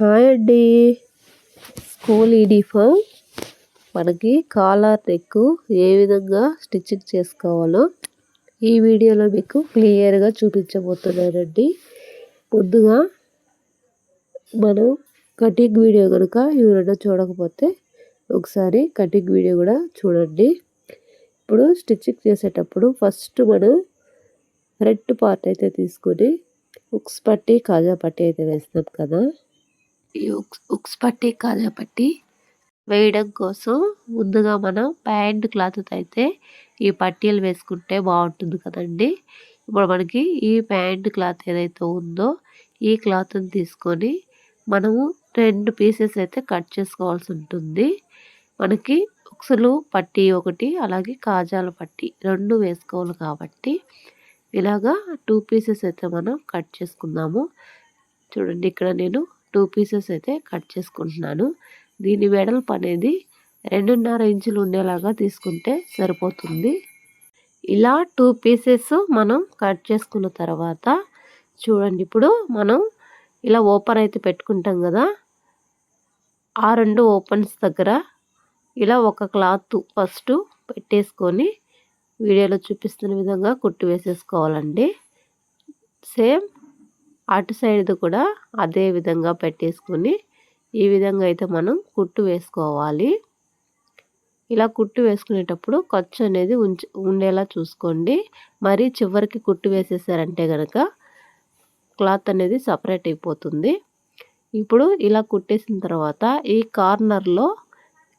Hi అండి school uniform. మనకి collar neck ఏ విధంగా స్టిచ్చింగ్ చేసుకోవాలో ఈ వీడియోలో మీకు క్లియర్గా చూపించబోతున్నానండి. ముందుగా మనం కటింగ్ వీడియో కనుక ఎవరైనా చూడకపోతే ఒకసారి కటింగ్ వీడియో కూడా చూడండి. ఇప్పుడు స్టిచ్చింగ్ చేసేటప్పుడు ఫస్ట్ మనం రెడ్ పార్ట్ అయితే తీసుకొని ఉక్స్ పట్టి కాజా పట్టి అయితే వేస్తాం కదా. ఉక్స్ ఉక్స్ పట్టి కాజా పట్టి వేయడం కోసం ముందుగా మనం ప్యాంట్ క్లాత్ అయితే ఈ పట్టీలు వేసుకుంటే బాగుంటుంది కదండి. ఇప్పుడు మనకి ఈ ప్యాంట్ క్లాత్ ఏదైతే ఉందో ఈ క్లాత్ని తీసుకొని మనము రెండు పీసెస్ అయితే కట్ చేసుకోవాల్సి ఉంటుంది. మనకి ఉక్సులు పట్టి ఒకటి అలాగే కాజాల పట్టి రెండు వేసుకోవాలి కాబట్టి ఇలాగా టూ పీసెస్ అయితే మనం కట్ చేసుకుందాము. చూడండి ఇక్కడ నేను టూ పీసెస్ అయితే కట్ చేసుకుంటున్నాను. దీని వెడల్పు అనేది రెండున్నర ఇంచులు ఉండేలాగా తీసుకుంటే సరిపోతుంది. ఇలా టూ పీసెస్ మనం కట్ చేసుకున్న తర్వాత చూడండి ఇప్పుడు మనం ఇలా ఓపెన్ అయితే పెట్టుకుంటాం కదా. ఆ రెండు ఓపెన్స్ దగ్గర ఇలా ఒక క్లాత్ ఫస్ట్ పెట్టేసుకొని వీడియోలో చూపిస్తున్న విధంగా కుట్టి వేసేసుకోవాలండి. సేమ్ అటు సైడ్ది కూడా అదే విధంగా పెట్టేసుకొని ఈ విధంగా అయితే మనం కుట్టు వేసుకోవాలి. ఇలా కుట్టు వేసుకునేటప్పుడు ఖర్చు అనేది ఉంచి ఉండేలా చూసుకోండి. మరి చివరికి కుట్టు వేసేసారంటే కనుక క్లాత్ అనేది సపరేట్ అయిపోతుంది. ఇప్పుడు ఇలా కుట్టేసిన తర్వాత ఈ కార్నర్లో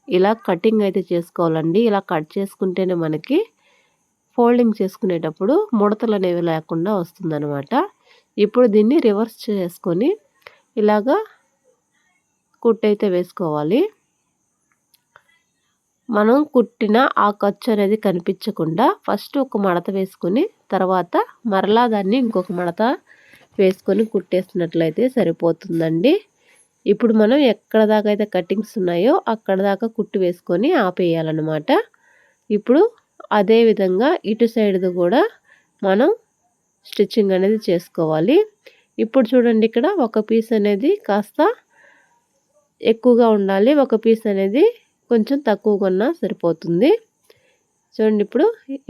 ఇలా కటింగ్ అయితే చేసుకోవాలండి. ఇలా కట్ చేసుకుంటేనే మనకి ఫోల్డింగ్ చేసుకునేటప్పుడు ముడతలు అనేవి లేకుండా వస్తుందన్నమాట. ఇప్పుడు దీన్ని రివర్స్ చేసుకొని ఇలాగా కుట్టయితే వేసుకోవాలి. మనం కుట్టిన ఆ ఖర్చు అనేది కనిపించకుండా ఫస్ట్ ఒక మడత వేసుకొని తర్వాత మరలా దాన్ని ఇంకొక మడత వేసుకొని కుట్టేసినట్లయితే సరిపోతుందండి. ఇప్పుడు మనం ఎక్కడ దాకా అయితే కటింగ్స్ ఉన్నాయో అక్కడ దాకా కుట్టు వేసుకొని ఆపేయాలన్నమాట. ఇప్పుడు అదే విధంగా ఇటు సైడ్ది కూడా మనం స్టిచ్చింగ్ అనేది చేసుకోవాలి. ఇప్పుడు చూడండి ఇక్కడ ఒక పీస్ అనేది కాస్త ఎక్కువగా ఉండాలి. ఒక పీస్ అనేది కొంచెం తక్కువగా ఉన్నా సరిపోతుంది. చూడండి ఇప్పుడు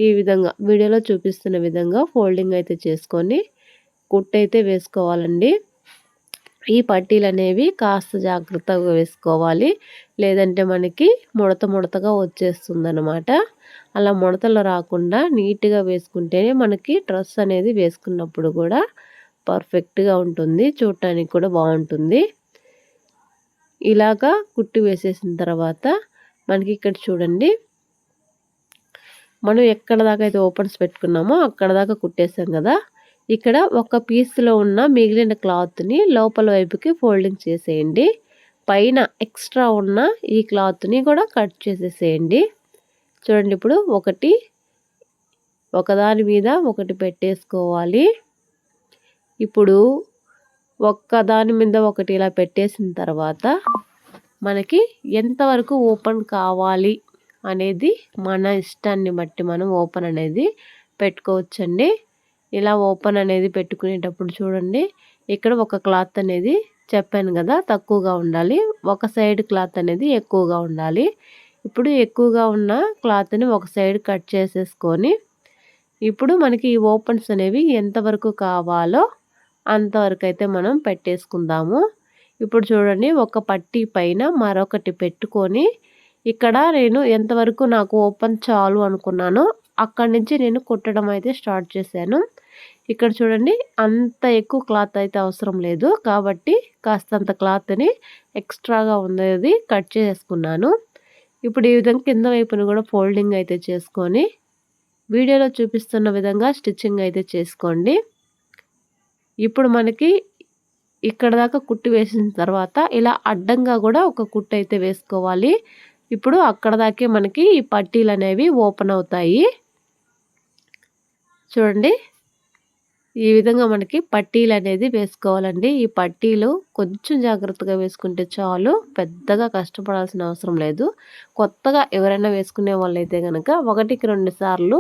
ఈ విధంగా వీడియోలో చూపిస్తున్న విధంగా ఫోల్డింగ్ అయితే చేసుకొని కుట్ అయితే వేసుకోవాలండి. ఈ పట్టీలు అనేవి కాస్త జాగ్రత్తగా వేసుకోవాలి. లేదంటే మనకి ముడత ముడతగా వచ్చేస్తుంది అనమాట అలా ముడతలు రాకుండా నీట్గా వేసుకుంటేనే మనకి డ్రెస్ అనేది వేసుకున్నప్పుడు కూడా పర్ఫెక్ట్గా ఉంటుంది. చూడటానికి కూడా బాగుంటుంది. ఇలాగా కుట్టి వేసేసిన తర్వాత మనకి ఇక్కడ చూడండి. మనం ఎక్కడ దాకా అయితే ఓపెన్స్ పెట్టుకున్నామో అక్కడ దాకా కుట్టేసాం కదా. ఇక్కడ ఒక పీస్లో ఉన్న మిగిలిన క్లాత్ని లోపల వైపుకి ఫోల్డింగ్ చేసేయండి. పైన ఎక్స్ట్రా ఉన్న ఈ క్లాత్ని కూడా కట్ చేసేసేయండి. చూడండి ఇప్పుడు ఒకటి ఒకదాని మీద ఒకటి పెట్టేసుకోవాలి. ఇప్పుడు ఒక్కదాని మీద ఒకటి ఇలా పెట్టేసిన తర్వాత మనకి ఎంతవరకు ఓపెన్ కావాలి అనేది మన ఇష్టాన్ని బట్టి మనం ఓపెన్ అనేది పెట్టుకోవచ్చండి. ఇలా ఓపెన్ అనేది పెట్టుకునేటప్పుడు చూడండి ఇక్కడ ఒక క్లాత్ అనేది చెప్పాను కదా తక్కువగా ఉండాలి. ఒక సైడ్ క్లాత్ అనేది ఎక్కువగా ఉండాలి. ఇప్పుడు ఎక్కువగా ఉన్న క్లాత్ని ఒక సైడ్ కట్ చేసేసుకొని ఇప్పుడు మనకి ఈ ఓపెన్స్ అనేవి ఎంతవరకు కావాలో అంతవరకు అయితే మనం పెట్టేసుకుందాము. ఇప్పుడు చూడండి ఒక పట్టీ పైన మరొకటి పెట్టుకొని ఇక్కడ నేను ఎంతవరకు నాకు ఓపెన్ చాలు అనుకున్నానో అక్కడి నుంచి నేను కుట్టడం అయితే స్టార్ట్ చేశాను. ఇక్కడ చూడండి అంత ఎక్కువ క్లాత్ అయితే అవసరం లేదు కాబట్టి కాస్తంత క్లాత్ని ఎక్స్ట్రాగా ఉన్నది కట్ చేసుకున్నాను ఇప్పుడు ఈ విధంగా కింద వైపును కూడా ఫోల్డింగ్ అయితే చేసుకొని వీడియోలో చూపిస్తున్న విధంగా స్టిచ్చింగ్ అయితే చేసుకోండి. ఇప్పుడు మనకి ఇక్కడ దాకా కుట్టు వేసిన తర్వాత ఇలా అడ్డంగా కూడా ఒక కుట్టు అయితే వేసుకోవాలి. ఇప్పుడు అక్కడ దాకే మనకి ఈ పట్టీలు అనేవి ఓపెన్ అవుతాయి. చూడండి. ఈ విధంగా మనకి పట్టీలు అనేది వేసుకోవాలండి. ఈ పట్టీలు కొంచెం జాగ్రత్తగా వేసుకుంటే చాలు పెద్దగా కష్టపడాల్సిన అవసరం లేదు. కొత్తగా ఎవరైనా వేసుకునే వాళ్ళైతే కనుక ఒకటికి రెండు సార్లు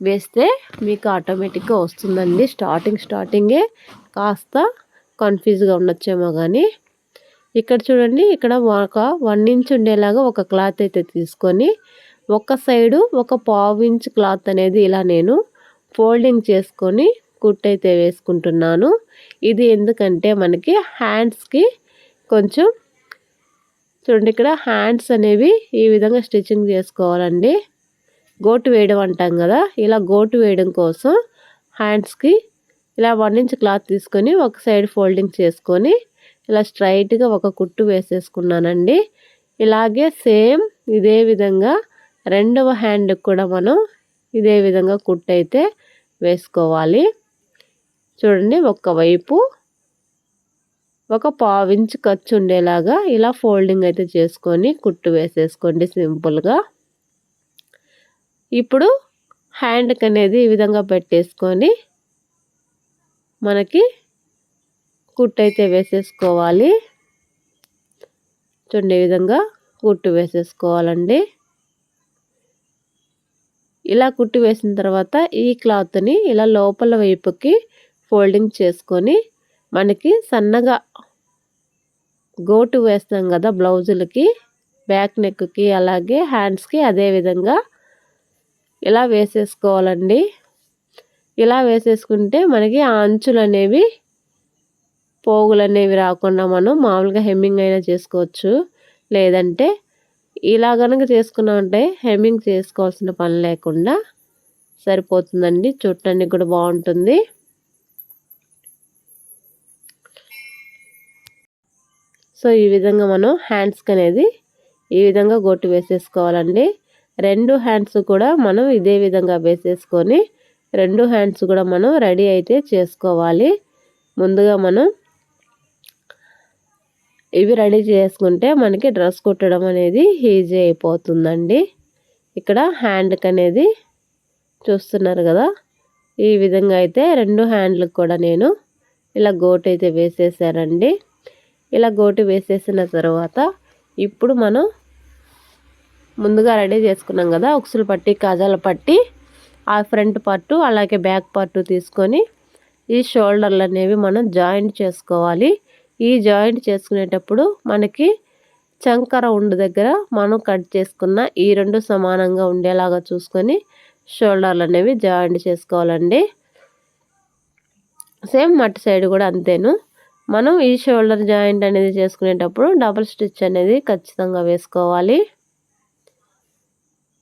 వేస్తే మీకు ఆటోమేటిక్గా వస్తుందండి. స్టార్టింగ్ స్టార్టింగే కాస్త కన్ఫ్యూజ్గా ఉండొచ్చేమో కానీ ఇక్కడ చూడండి ఇక్కడ ఒక వన్ ఇంచ్ ఉండేలాగా ఒక క్లాత్ అయితే తీసుకొని ఒక సైడు ఒక పావు ఇంచ్ క్లాత్ అనేది ఇలా నేను ఫోల్డింగ్ చేసుకొని కుట్టయితే వేసుకుంటున్నాను. ఇది ఎందుకంటే మనకి హ్యాండ్స్కి కొంచెం చూడండి ఇక్కడ హ్యాండ్స్ అనేవి ఈ విధంగా స్టిచ్చింగ్ చేసుకోవాలండి. గోటు వేయడం అంటాం కదా ఇలా గోటు వేయడం కోసం హ్యాండ్స్కి ఇలా వన్ ఇంచ్ క్లాత్ తీసుకొని ఒక సైడ్ ఫోల్డింగ్ చేసుకొని ఇలా స్ట్రైట్గా ఒక కుట్టు వేసేసుకున్నానండి. ఇలాగే సేమ్ ఇదే విధంగా రెండవ హ్యాండ్కి కూడా మనం ఇదే విధంగా కుట్టు అయితే వేసుకోవాలి. చూడండి వైపు ఒక పావించి ఖర్చు ఉండేలాగా ఇలా ఫోల్డింగ్ అయితే చేసుకొని కుట్టు వేసేసుకోండి సింపుల్గా. ఇప్పుడు హ్యాండ్కి అనేది ఈ విధంగా పెట్టేసుకొని మనకి కుట్టు అయితే వేసేసుకోవాలి. చూడండి ఈ విధంగా కుట్టు వేసేసుకోవాలండి. ఇలా కుట్టి వేసిన తర్వాత ఈ క్లాత్ని ఇలా లోపల వైపుకి ఫోల్డింగ్ చేసుకొని మనకి సన్నగా గోటు వేస్తాం కదా బ్లౌజులకి బ్యాక్ నెక్కి అలాగే హ్యాండ్స్కి అదే విధంగా ఇలా వేసేసుకోవాలండి. ఇలా వేసేసుకుంటే మనకి ఆ అంచులు అనేవి పోగులు అనేవి రాకుండా మనం మామూలుగా హెమ్మింగ్ అయినా చేసుకోవచ్చు. లేదంటే ఇలా కనుక చేసుకున్నామంటే హెమ్మింగ్ చేసుకోవాల్సిన పని లేకుండా సరిపోతుందండి. చుట్టానికి కూడా బాగుంటుంది. సో ఈ విధంగా మనం హ్యాండ్స్కి అనేది ఈ విధంగా గొట్టు వేసేసుకోవాలండి. రెండు హ్యాండ్స్ కూడా మనం ఇదే విధంగా వేసేసుకొని రెండు హ్యాండ్స్ కూడా మనం రెడీ అయితే చేసుకోవాలి. ముందుగా మనం ఇవి రెడీ చేసుకుంటే మనకి డ్రెస్ కుట్టడం అనేది ఈజీ అయిపోతుందండి. ఇక్కడ హ్యాండ్కి అనేది చూస్తున్నారు కదా ఈ విధంగా అయితే రెండు హ్యాండ్లకు కూడా నేను ఇలా గోటు అయితే వేసేసానండి. ఇలా గోటు వేసేసిన తర్వాత ఇప్పుడు మనం ముందుగా రెడీ చేసుకున్నాం కదా ఉక్సులు పట్టి కాజాల పట్టి ఆ ఫ్రంట్ పార్టు అలాగే బ్యాక్ పార్టు తీసుకొని ఈ షోల్డర్లు అనేవి మనం జాయింట్ చేసుకోవాలి. ఈ జాయింట్ చేసుకునేటప్పుడు మనకి చంకర ఉండు దగ్గర మనం కట్ చేసుకున్న ఈ రెండు సమానంగా ఉండేలాగా చూసుకొని షోల్డర్లు అనేవి జాయింట్ చేసుకోవాలండి. సేమ్ మట్టి సైడ్ కూడా అంతేను. మనం ఈ షోల్డర్ జాయింట్ అనేది చేసుకునేటప్పుడు డబుల్ స్టిచ్ అనేది ఖచ్చితంగా వేసుకోవాలి.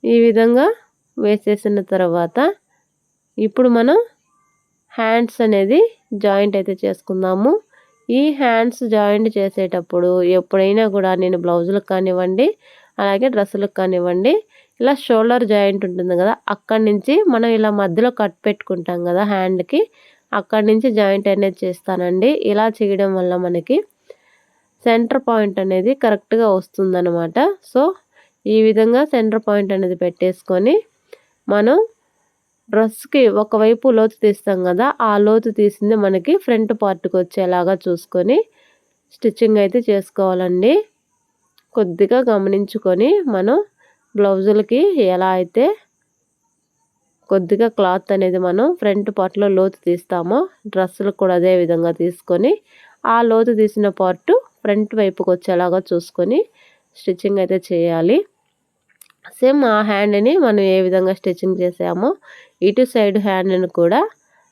ఈ విధంగా వేసేసిన తర్వాత ఇప్పుడు మనం హ్యాండ్స్ అనేది జాయింట్ అయితే చేసుకుందాము. ఈ హ్యాండ్స్ జాయింట్ చేసేటప్పుడు ఎప్పుడైనా కూడా నేను బ్లౌజులకు కానివ్వండి అలాగే డ్రెస్సులకు కానివ్వండి ఇలా షోల్డర్ జాయింట్ ఉంటుంది కదా అక్కడి నుంచి మనం ఇలా మధ్యలో కట్ పెట్టుకుంటాం కదా హ్యాండ్కి అక్కడి నుంచి జాయింట్ అనేది చేస్తానండి. ఇలా చేయడం వల్ల మనకి సెంటర్ పాయింట్ అనేది కరెక్ట్గా వస్తుందన్నమాట. సో ఈ విధంగా సెంటర్ పాయింట్ అనేది పెట్టేసుకొని మనం డ్రెస్కి ఒకవైపు లోతు తీస్తాం కదా ఆ లోతు తీసింది మనకి ఫ్రంట్ పార్ట్కి వచ్చేలాగా చూసుకొని స్టిచ్చింగ్ అయితే చేసుకోవాలండి. కొద్దిగా గమనించుకొని మనం బ్లౌజులకి ఎలా అయితే కొద్దిగా క్లాత్ అనేది మనం ఫ్రంట్ పార్ట్లో లోతు తీస్తామో. డ్రెస్సులు కూడా అదే విధంగా తీసుకొని ఆ లోతు తీసిన పార్ట్ ఫ్రంట్ వైపుకి వచ్చేలాగా చూసుకొని స్టిచ్చింగ్ అయితే చేయాలి. సేమ్ ఆ హ్యాండ్ని మనం ఏ విధంగా స్టిచ్చింగ్ చేసామో ఇటు సైడ్ హ్యాండ్ని కూడా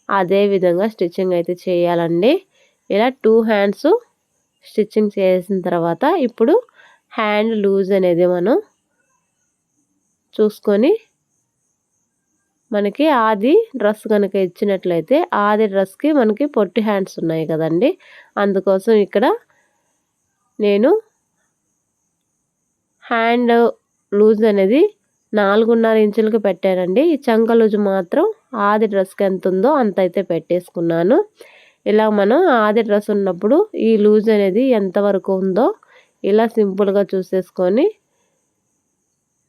అదే విధంగా స్టిచ్చింగ్ అయితే చేయాలండి. ఇలా టూ హ్యాండ్స్ స్టిచ్చింగ్ చేసిన తర్వాత ఇప్పుడు హ్యాండ్ లూజ్ అనేది మనం చూసుకొని మనకి ఆది డ్రెస్ కనుక ఇచ్చినట్లయితే ఆది డ్రెస్కి మనకి పొట్టి హ్యాండ్స్ ఉన్నాయి కదండి. అందుకోసం ఇక్కడ నేను హ్యాండ్ లూజ్ అనేది నాలుగున్నర ఇంచులకు పెట్టానండి. ఈ చంక లూజ్ మాత్రం ఆది డ్రెస్కి ఎంత ఉందో అంత అయితే పెట్టేసుకున్నాను. ఇలా మనం ఆది డ్రెస్ ఉన్నప్పుడు ఈ లూజ్ అనేది ఎంతవరకు ఉందో ఇలా సింపుల్గా చూసేసుకొని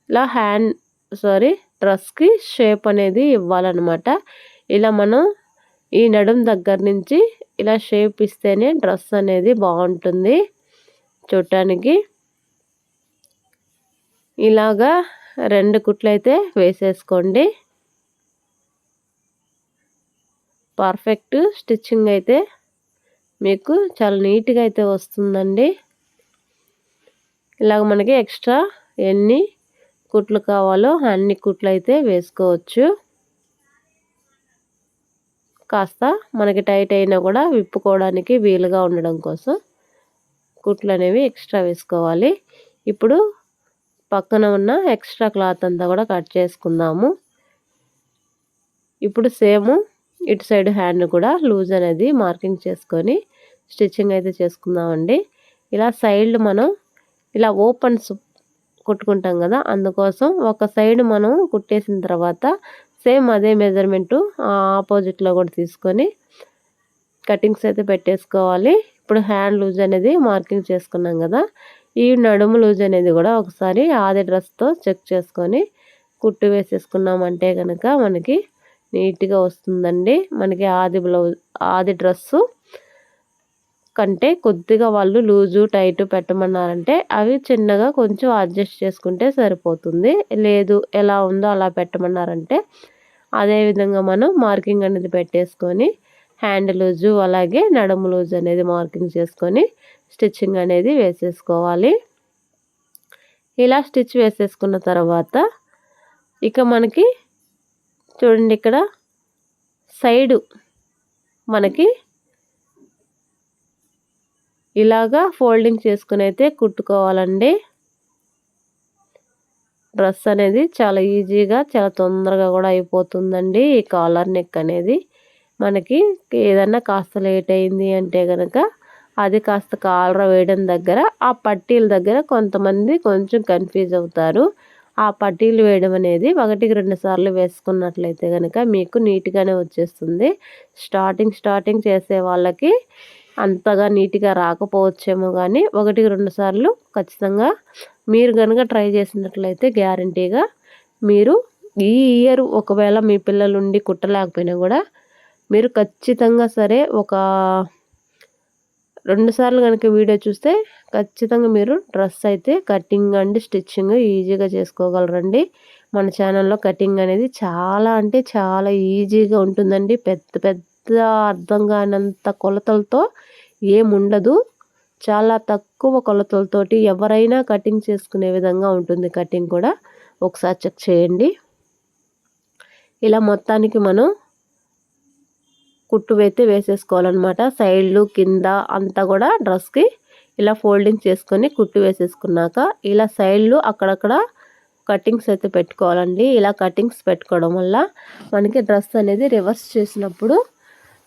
ఇలా హ్యాండ్ సారీ డ్రెస్కి షేప్ అనేది ఇవ్వాలన్నమాట. ఇలా మనం ఈ నడుం దగ్గర నుంచి ఇలా షేప్ ఇస్తేనే డ్రెస్ అనేది బాగుంటుంది. చూడటానికి ఇలాగా రెండు కుట్లు అయితే వేసేసుకోండి. పర్ఫెక్ట్ స్టిచ్చింగ్ అయితే మీకు చాలా నీట్గా అయితే వస్తుందండి. ఇలాగ మనకి ఎక్స్ట్రా ఎన్ని కుట్లు కావాలో అన్ని కుట్లు అయితే వేసుకోవచ్చు. కాస్త మనకి టైట్ అయినా కూడా విప్పుకోవడానికి వీలుగా ఉండడం కోసం కుట్లు అనేవి ఎక్స్ట్రా వేసుకోవాలి. ఇప్పుడు పక్కన ఉన్న ఎక్స్ట్రా క్లాత్ అంతా కూడా కట్ చేసుకుందాము. ఇప్పుడు సేమ్ ఇటు సైడ్ హ్యాండ్ కూడా లూజ్ అనేది మార్కింగ్ చేసుకొని స్టిచ్చింగ్ అయితే చేసుకుందామండి. ఇలా సైడ్ మనం ఇలా ఓపెన్స్ కుట్టుకుంటాం కదా అందుకోసం ఒక సైడ్ మనం కుట్టేసిన తర్వాత సేమ్ అదే మెజర్మెంటు ఆపోజిట్లో కూడా తీసుకొని కటింగ్స్ అయితే పెట్టేసుకోవాలి. ఇప్పుడు హ్యాండ్ లూజ్ అనేది మార్కింగ్ చేసుకున్నాం కదా ఈ నడుము లూజ్ అనేది కూడా ఒకసారి ఆది డ్రెస్తో చెక్ చేసుకొని కుట్టు వేసేసుకున్నామంటే కనుక మనకి నీట్గా వస్తుందండి. మనకి ఆది బ్లౌజ్ ఆది డ్రెస్సు కంటే కొద్దిగా వాళ్ళు లూజు టైట్ పెట్టమన్నారంటే అవి చిన్నగా కొంచెం అడ్జస్ట్ చేసుకుంటే సరిపోతుంది. లేదు ఎలా ఉందో అలా పెట్టమన్నారంటే అదేవిధంగా మనం మార్కింగ్ అనేది పెట్టేసుకొని హ్యాండ్ లూజు అలాగే నడుము లూజ్ అనేది మార్కింగ్ చేసుకొని స్టిచ్చింగ్ అనేది వేసేసుకోవాలి. ఇలా స్టిచ్ వేసేసుకున్న తర్వాత ఇక మనకి చూడండి ఇక్కడ సైడు మనకి ఇలాగా ఫోల్డింగ్ చేసుకుని అయితే కుట్టుకోవాలండి. డ్రెస్ అనేది చాలా ఈజీగా చాలా తొందరగా కూడా అయిపోతుందండి ఈ కాలర్ నెక్ అనేది. మనకి ఏదన్నా కాస్త లేట్ అయింది అంటే కనుక అది కాస్త కాలర్ వేయడం దగ్గర ఆ పట్టీల దగ్గర కొంతమంది కొంచెం కన్ఫ్యూజ్ అవుతారు. ఆ పట్టీలు వేయడం అనేది ఒకటికి రెండు సార్లు వేసుకున్నట్లయితే కనుక మీకు నీట్గానే వచ్చేస్తుంది. స్టార్టింగ్ స్టార్టింగ్ చేసే వాళ్ళకి అంతగా నీట్గా రాకపోవచ్చేమో కానీ ఒకటికి రెండు సార్లు ఖచ్చితంగా మీరు కనుక ట్రై చేసినట్లయితే గ్యారంటీగా మీరు ఈ ఇయర్ ఒకవేళ మీ పిల్లలుండి కుట్టలేకపోయినా కూడా మీరు ఖచ్చితంగా సరే ఒక రెండు సార్లు కనుక వీడియో చూస్తే ఖచ్చితంగా మీరు డ్రెస్ అయితే కటింగ్ అండ్ స్టిచ్చింగ్ ఈజీగా చేసుకోగలరండి. మన ఛానల్లో కటింగ్ అనేది చాలా అంటే చాలా ఈజీగా ఉంటుందండి. పెద్ద పెద్ద అర్థం కానంత కొలతలతో ఏముండదు. చాలా తక్కువ కొలతలతోటి ఎవరైనా కటింగ్ చేసుకునే విధంగా ఉంటుంది కటింగ్ కూడా. ఒకసారి చెక్ చేయండి. ఇలా మొత్తానికి మనం కుట్టు అయితే వేసేసుకోవాలన్నమాట. సైడ్లు కింద అంతా కూడా డ్రెస్కి ఇలా ఫోల్డింగ్ చేసుకొని కుట్టు వేసేసుకున్నాక ఇలా సైడ్లు అక్కడక్కడ కటింగ్స్ అయితే పెట్టుకోవాలండి. ఇలా కటింగ్స్ పెట్టుకోవడం వల్ల మనకి డ్రెస్ అనేది రివర్స్ చేసినప్పుడు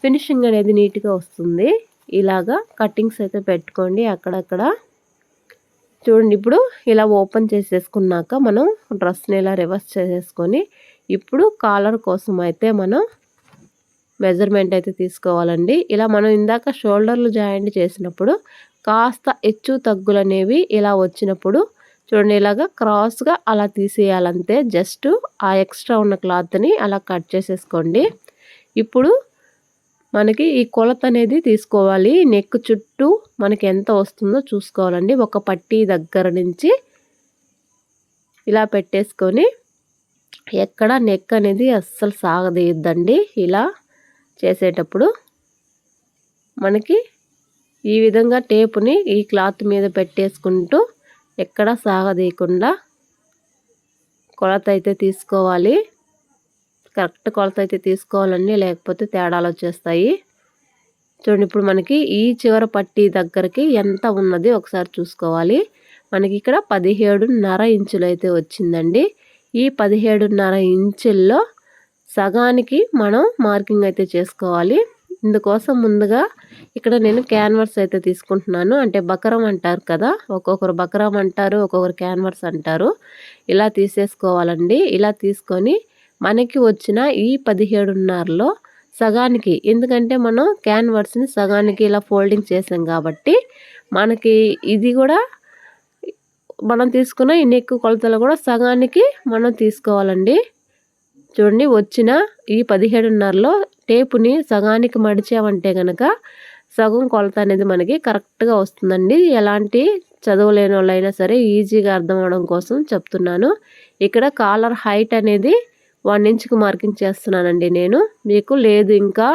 ఫినిషింగ్ అనేది నీట్గా వస్తుంది. ఇలాగా కటింగ్స్ అయితే పెట్టుకోండి అక్కడక్కడ. చూడండి ఇప్పుడు ఇలా ఓపెన్ చేసేసుకున్నాక మనం డ్రెస్ని ఇలా రివర్స్ చేసేసుకొని ఇప్పుడు కాలర్ కోసం అయితే మనం మెజర్మెంట్ అయితే తీసుకోవాలండి. ఇలా మనం ఇందాక షోల్డర్లు జాయింట్ చేసినప్పుడు కాస్త హెచ్చు తగ్గులు అనేవి ఇలా వచ్చినప్పుడు చూడండి ఇలాగా క్రాస్గా అలా తీసేయాలంతే జస్ట్ ఆ ఎక్స్ట్రా ఉన్న క్లాత్ని అలా కట్ చేసేసుకోండి. ఇప్పుడు మనకి ఈ కొలత అనేది తీసుకోవాలి. నెక్ చుట్టూ మనకి ఎంత వస్తుందో చూసుకోవాలండి. ఒక పట్టీ దగ్గర నుంచి ఇలా పెట్టేసుకొని ఎక్కడ నెక్ అనేది అస్సలు సాగదీయద్దండి. ఇలా చేసేటప్పుడు మనకి ఈ విధంగా టేపుని ఈ క్లాత్ మీద పెట్టేసుకుంటూ ఎక్కడ సాగదీయకుండా కొలత అయితే తీసుకోవాలి. కరెక్ట్ కొలత అయితే తీసుకోవాలండి లేకపోతే తేడాలు వచ్చేస్తాయి. చూడండి ఇప్పుడు మనకి ఈ చివర పట్టీ దగ్గరికి ఎంత ఉన్నది ఒకసారి చూసుకోవాలి. మనకి ఇక్కడ పదిహేడున్నర ఇంచులు అయితే వచ్చిందండి. ఈ పదిహేడున్నర ఇంచుల్లో సగానికి మనం మార్కింగ్ అయితే చేసుకోవాలి. ఇందుకోసం ముందుగా ఇక్కడ నేను క్యాన్వర్స్ అయితే తీసుకుంటున్నాను. అంటే బకరం అంటారు కదా ఒక్కొక్కరు బకరం అంటారు ఒక్కొక్కరు క్యాన్వర్స్ అంటారు. ఇలా తీసేసుకోవాలండి. ఇలా తీసుకొని మనకి వచ్చిన ఈ పదిహేడున్నరలో సగానికి ఎందుకంటే మనం క్యాన్వర్స్ని సగానికి ఇలా ఫోల్డింగ్ చేసాం కాబట్టి మనకి ఇది కూడా మనం తీసుకున్న ఈ నెక్కు కొలతలు కూడా సగానికి మనం తీసుకోవాలండి. చూడండి వచ్చిన ఈ పదిహేడున్నరలో టేపుని సగానికి మడిచామంటే కనుక సగం కొలత అనేది మనకి కరెక్ట్గా వస్తుందండి. ఎలాంటి చదవలేని వాళ్ళైనా సరే ఈజీగా అర్థం అవడం కోసం చెప్తున్నాను. ఇక్కడ కాలర్ హైట్ అనేది వన్ ఇంచ్కి మార్కింగ్ చేస్తున్నానండి నేను. మీకు లేదు ఇంకా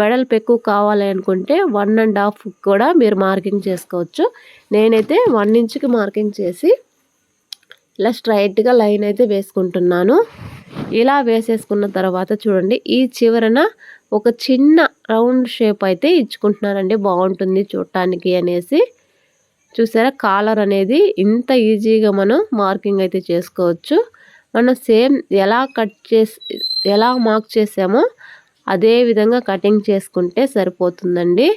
బెడల్పు ఎక్కువ కావాలి అనుకుంటే వన్ అండ్ హాఫ్ కూడా మీరు మార్కింగ్ చేసుకోవచ్చు. నేనైతే వన్ ఇంచ్కి మార్కింగ్ చేసి ఇలా స్ట్రైట్గా లైన్ అయితే వేసుకుంటున్నాను. ఇలా వేసేసుకున్న తర్వాత చూడండి ఈ చివరన ఒక చిన్న రౌండ్ షేప్ అయితే ఇచ్చుకుంటున్నానండి. బాగుంటుంది చూడటానికి అనేసి. చూసారా? కాలర్ అనేది ఇంత ఈజీగా మనం మార్కింగ్ అయితే చేసుకోవచ్చు. మనం సేమ్ ఎలా కట్ చేసి ఎలా మార్క్ చేసామో అదే విధంగా కటింగ్ చేసుకుంటే సరిపోతుందండి.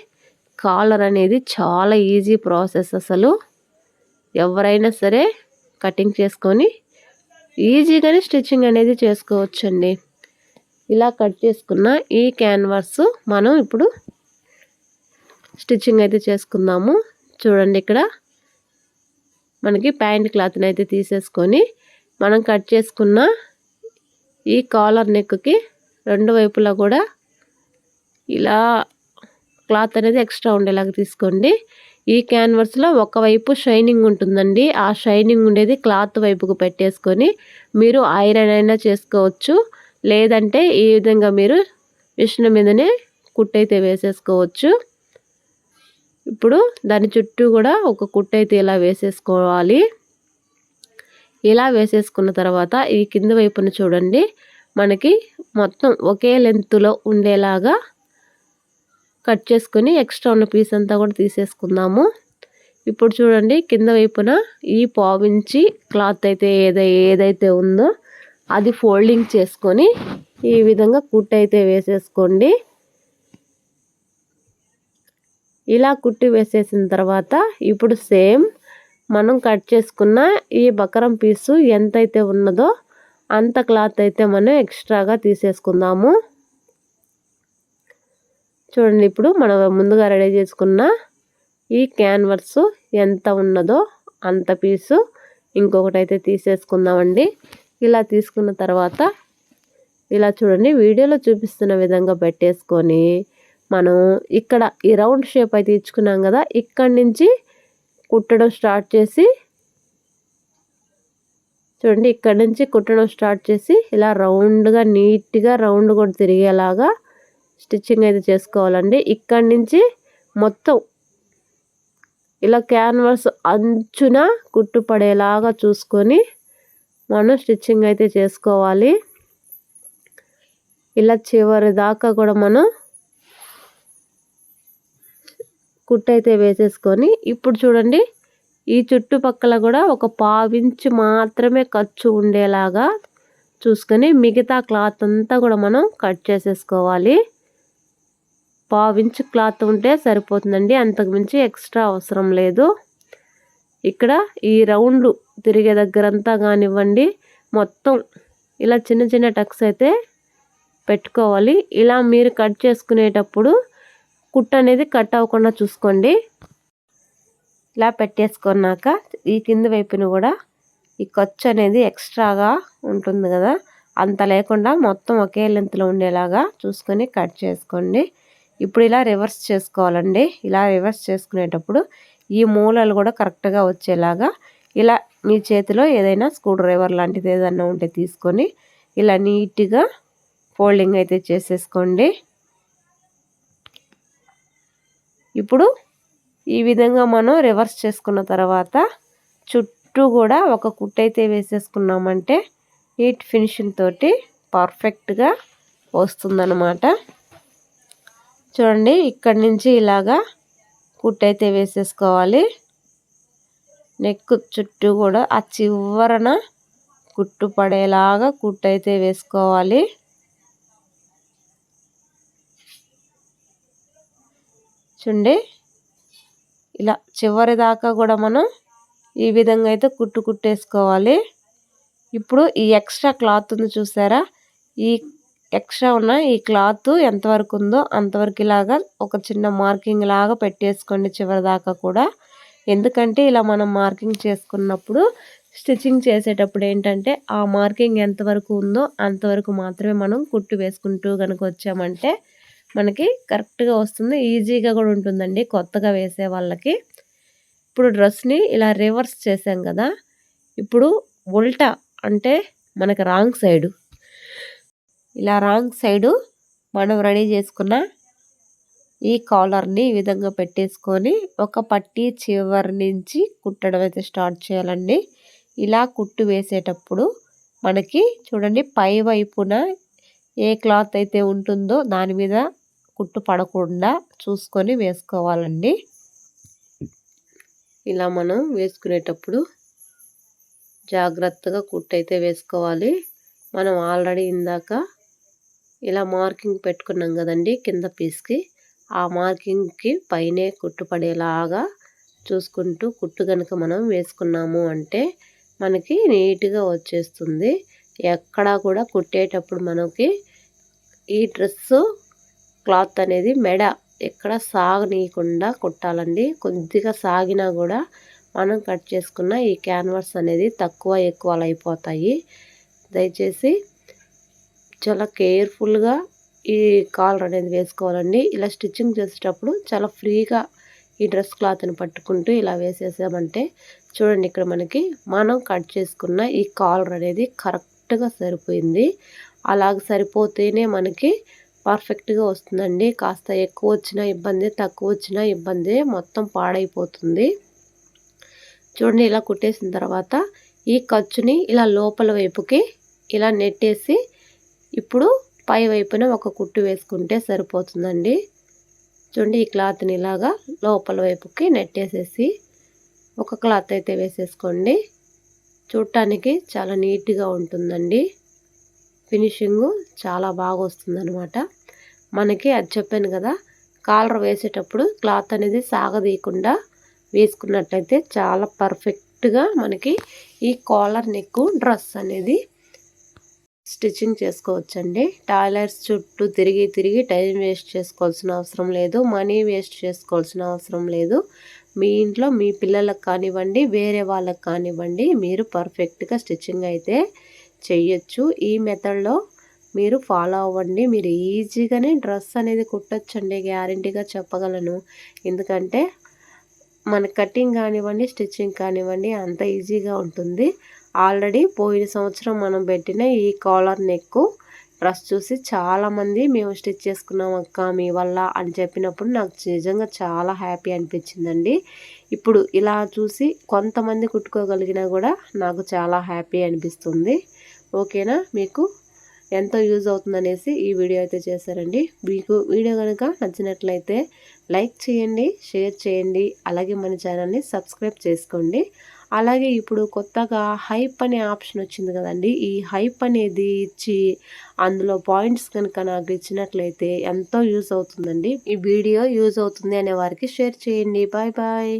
కాలర్ అనేది చాలా ఈజీ ప్రాసెస్ అసలు. ఎవరైనా సరే కటింగ్ చేసుకొని ఈజీగానే స్టిచ్చింగ్ అనేది చేసుకోవచ్చండి. ఇలా కట్ చేసుకున్న ఈ క్యాన్వాస్ మనం ఇప్పుడు స్టిచ్చింగ్ అయితే చేసుకుందాము. చూడండి ఇక్కడ మనకి ప్యాంట్ క్లాత్ని అయితే తీసేసుకొని మనం కట్ చేసుకున్న ఈ కాలర్ నెక్కి రెండు వైపులా కూడా ఇలా క్లాత్ అనేది ఎక్స్ట్రా ఉండేలాగా తీసుకోండి. ఈ క్యాన్వర్స్లో ఒకవైపు షైనింగ్ ఉంటుందండి. ఆ షైనింగ్ ఉండేది క్లాత్ వైపుకు పెట్టేసుకొని మీరు ఐరన్ అయినా చేసుకోవచ్చు. లేదంటే ఈ విధంగా మీరు మిషన్ మీదనే కుట్టయితే వేసేసుకోవచ్చు. ఇప్పుడు దాని చుట్టూ కూడా ఒక కుట్టయితే ఇలా వేసేసుకోవాలి. ఇలా వేసేసుకున్న తర్వాత ఈ కింద వైపున చూడండి. మనకి మొత్తం ఒకే లెంత్లో ఉండేలాగా కట్ చేసుకొని ఎక్స్ట్రా ఉన్న పీస్ అంతా కూడా తీసేసుకుందాము. ఇప్పుడు చూడండి కింద వైపున ఈ పావించి క్లాత్ అయితే ఏదై ఏదైతే ఉందో అది ఫోల్డింగ్ చేసుకొని ఈ విధంగా కుట్ అయితే వేసేసుకోండి. ఇలా కుట్టి వేసేసిన తర్వాత ఇప్పుడు సేమ్ మనం కట్ చేసుకున్న ఈ బకరం పీసు ఎంతైతే ఉన్నదో అంత క్లాత్ అయితే మనం ఎక్స్ట్రాగా తీసేసుకుందాము. చూడండి ఇప్పుడు మనం ముందుగా రెడీ చేసుకున్న ఈ క్యాన్వర్స్ ఎంత ఉన్నదో అంత పీసు ఇంకొకటి అయితే తీసేసుకుందామండి. ఇలా తీసుకున్న తర్వాత ఇలా చూడండి వీడియోలో చూపిస్తున్న విధంగా పెట్టేసుకొని మనం ఇక్కడ ఈ రౌండ్ షేప్ అయితే ఇచ్చుకున్నాం కదా ఇక్కడి నుంచి కుట్టడం స్టార్ట్ చేసి చూడండి ఇక్కడ నుంచి కుట్టడం స్టార్ట్ చేసి ఇలా రౌండ్గా నీట్గా రౌండ్ కూడా తిరిగేలాగా స్టిచ్చింగ్ అయితే చేసుకోవాలండి. ఇక్కడి నుంచి మొత్తం ఇలా క్యాన్వాస్ అంచున కుట్టుపడేలాగా చూసుకొని మనం స్టిచ్చింగ్ అయితే చేసుకోవాలి. ఇలా చివరి దాకా కూడా మనం కుట్టు అయితే వేసేసుకొని ఇప్పుడు చూడండి ఈ చుట్టుపక్కల కూడా ఒక పావించి మాత్రమే ఖర్చు ఉండేలాగా చూసుకొని మిగతా క్లాత్ అంతా కూడా మనం కట్ చేసేసుకోవాలి. పావించి క్లాత్ ఉంటే సరిపోతుందండి అంతకుమించి ఎక్స్ట్రా అవసరం లేదు. ఇక్కడ ఈ రౌండ్ తిరిగే దగ్గరంతా కానివ్వండి మొత్తం ఇలా చిన్న చిన్న టక్స్ అయితే పెట్టుకోవాలి. ఇలా మీరు కట్ చేసుకునేటప్పుడు కుట్ అనేది కట్ అవ్వకుండా చూసుకోండి. ఇలా పెట్టేసుకున్నాక ఈ కింద వైపున కూడా ఈ ఖర్చు అనేది ఎక్స్ట్రాగా ఉంటుంది కదా. అంత లేకుండా మొత్తం ఒకే లెంత్లో ఉండేలాగా చూసుకొని కట్ చేసుకోండి. ఇప్పుడు ఇలా రివర్స్ చేసుకోవాలండి. ఇలా రివర్స్ చేసుకునేటప్పుడు ఈ మూలలు కూడా కరెక్ట్గా వచ్చేలాగా ఇలా మీ చేతిలో ఏదైనా స్క్రూ డ్రైవర్ లాంటిది ఏదైనా ఉంటే తీసుకొని ఇలా నీట్గా ఫోల్డింగ్ అయితే చేసేసుకోండి. ఇప్పుడు ఈ విధంగా మనం రివర్స్ చేసుకున్న తర్వాత చుట్టూ కూడా ఒక కుట్టయితే వేసేసుకున్నామంటే నీట్ ఫినిషింగ్ తోటి పర్ఫెక్ట్గా వస్తుందన్నమాట. చూడండి ఇక్కడి నుంచి ఇలాగా కుట్టయితే వేసేసుకోవాలి. నెక్ చుట్టూ కూడా ఆ చివరన కుట్టు పడేలాగా కుట్టయితే వేసుకోవాలి. చూడండి. ఇలా చివరి దాకా కూడా మనం ఈ విధంగా అయితే కుట్టు కుట్టేసుకోవాలి. ఇప్పుడు ఈ ఎక్స్ట్రా క్లాత్ ఉంది చూసారా? ఈ ఎక్స్ట్రా ఉన్న ఈ క్లాత్ ఎంతవరకు ఉందో అంతవరకు ఇలాగా ఒక చిన్న మార్కింగ్ లాగా పెట్టేసుకోండి చివరి దాకా కూడా. ఎందుకంటే ఇలా మనం మార్కింగ్ చేసుకున్నప్పుడు స్టిచ్చింగ్ చేసేటప్పుడు ఏంటంటే ఆ మార్కింగ్ ఎంతవరకు ఉందో అంతవరకు మాత్రమే మనం కుట్టు వేసుకుంటూ కనుక వచ్చామంటే మనకి కరెక్ట్గా వస్తుంది. ఈజీగా కూడా ఉంటుందండి కొత్తగా వేసే వాళ్ళకి. ఇప్పుడు డ్రెస్ని ఇలా రివర్స్ చేసాం కదా! ఇప్పుడు ఉల్టా అంటే మనకి రాంగ్ సైడు. ఇలా రాంగ్ సైడు మనం రెడీ చేసుకున్న ఈ కాలర్ని ఈ విధంగా పెట్టేసుకొని ఒక పట్టీ చివరి నుంచి కుట్టడం అయితే స్టార్ట్ చేయాలండి. ఇలా కుట్టు వేసేటప్పుడు మనకి చూడండి పై వైపున ఏ క్లాత్ అయితే ఉంటుందో దాని మీద కుట్టు పడకుండా చూసుకొని వేసుకోవాలండి. ఇలా మనం వేసుకునేటప్పుడు జాగ్రత్తగా కుట్టు అయితే వేసుకోవాలి. మనం ఆల్రెడీ ఇందాక ఇలా మార్కింగ్ పెట్టుకున్నాం కదండి కింద పీస్కి. ఆ మార్కింగ్కి పైనే కుట్టు పడేలాగా చూసుకుంటూ కుట్టు కనుక మనం వేసుకున్నాము అంటే మనకి నీట్గా వచ్చేస్తుంది. ఎక్కడా కూడా కుట్టేటప్పుడు మనకి ఈ డ్రెస్సు క్లాత్ అనేది మెడ ఎక్కడ సాగనీయకుండా కుట్టాలండి. కొద్దిగా సాగినా కూడా మనం కట్ చేసుకున్న ఈ క్యాన్వాస్ అనేది తక్కువ ఎక్కువ అయిపోతాయి. దయచేసి చాలా కేర్ఫుల్గా ఈ కాలర్ అనేది వేసుకోవాలండి. ఇలా స్టిచ్చింగ్ చేసేటప్పుడు చాలా ఫ్రీగా ఈ డ్రెస్ క్లాత్ని పట్టుకుంటూ ఇలా వేసేసామంటే చూడండి ఇక్కడ మనకి మనం కట్ చేసుకున్న ఈ కాలర్ అనేది కరెక్ట్గా సరిపోయింది. అలాగ సరిపోతేనే మనకి పర్ఫెక్ట్గా వస్తుందండి. కాస్త ఎక్కువ వచ్చినా ఇబ్బంది తక్కువ వచ్చినా ఇబ్బంది మొత్తం పాడైపోతుంది. చూడండి ఇలా కుట్టేసిన తర్వాత ఈ ఖర్చుని ఇలా లోపల వైపుకి ఇలా నెట్టేసి ఇప్పుడు పై వైపున ఒక కుట్టు వేసుకుంటే సరిపోతుందండి. చూడండి ఈ క్లాత్ని ఇలాగా లోపల వైపుకి నెట్టేసేసి ఒక క్లాత్ అయితే వేసేసుకోండి. చూడటానికి చాలా నీట్గా ఉంటుందండి. ఫినిషింగు చాలా బాగా వస్తుందన్నమాట. మనకి అది చెప్పాను కదా కాలర్ వేసేటప్పుడు క్లాత్ అనేది సాగదీయకుండా వేసుకున్నట్లయితే చాలా పర్ఫెక్ట్గా మనకి ఈ కాలర్ నెక్ డ్రెస్ అనేది స్టిచ్చింగ్ చేసుకోవచ్చండి. టాయిలెట్స్ చుట్టూ తిరిగి తిరిగి టైం వేస్ట్ చేసుకోవాల్సిన అవసరం లేదు మనీ వేస్ట్ చేసుకోవాల్సిన అవసరం లేదు. మీ ఇంట్లో మీ పిల్లలకు కానివ్వండి వేరే వాళ్ళకి కానివ్వండి మీరు పర్ఫెక్ట్గా స్టిచ్చింగ్ అయితే చెయ్యొచ్చు ఈ మెథడ్లో మీరు ఫాలో అవ్వండి. మీరు ఈజీగానే డ్రెస్ అనేది కుట్టచ్చండి. గ్యారంటీగా చెప్పగలను. ఎందుకంటే మన కటింగ్ కానివ్వండి స్టిచ్చింగ్ కానివ్వండి అంత ఈజీగా ఉంటుంది. ఆల్రెడీ పోయిన సంవత్సరం మనం పెట్టిన ఈ కాలర్ నెక్ డ్రెస్ చూసి చాలామంది మేము స్టిచ్ చేసుకున్నాం అక్క మీ వల్ల అని చెప్పినప్పుడు నాకు నిజంగా చాలా హ్యాపీ అనిపించిందండి. ఇప్పుడు ఇలా చూసి కొంతమంది కుట్టుకోగలిగినా కూడా నాకు చాలా హ్యాపీ అనిపిస్తుంది. ఓకేనా? మీకు ఎంతో యూజ్ అవుతుందనేసి ఈ వీడియో అయితే చేశారండి. మీకు వీడియో కనుక నచ్చినట్లయితే లైక్ చేయండి షేర్ చేయండి అలాగే మన ఛానల్ని సబ్స్క్రైబ్ చేసుకోండి. అలాగే ఇప్పుడు కొత్తగా హైప్ అనే ఆప్షన్ వచ్చింది కదండి. ఈ హైప్ అనేది ఇచ్చి అందులో పాయింట్స్ కనుక నాకు ఇచ్చినట్లయితే ఎంతో యూజ్ అవుతుందండి. ఈ వీడియో యూజ్ అవుతుంది అనే వారికి షేర్ చేయండి. Bye bye.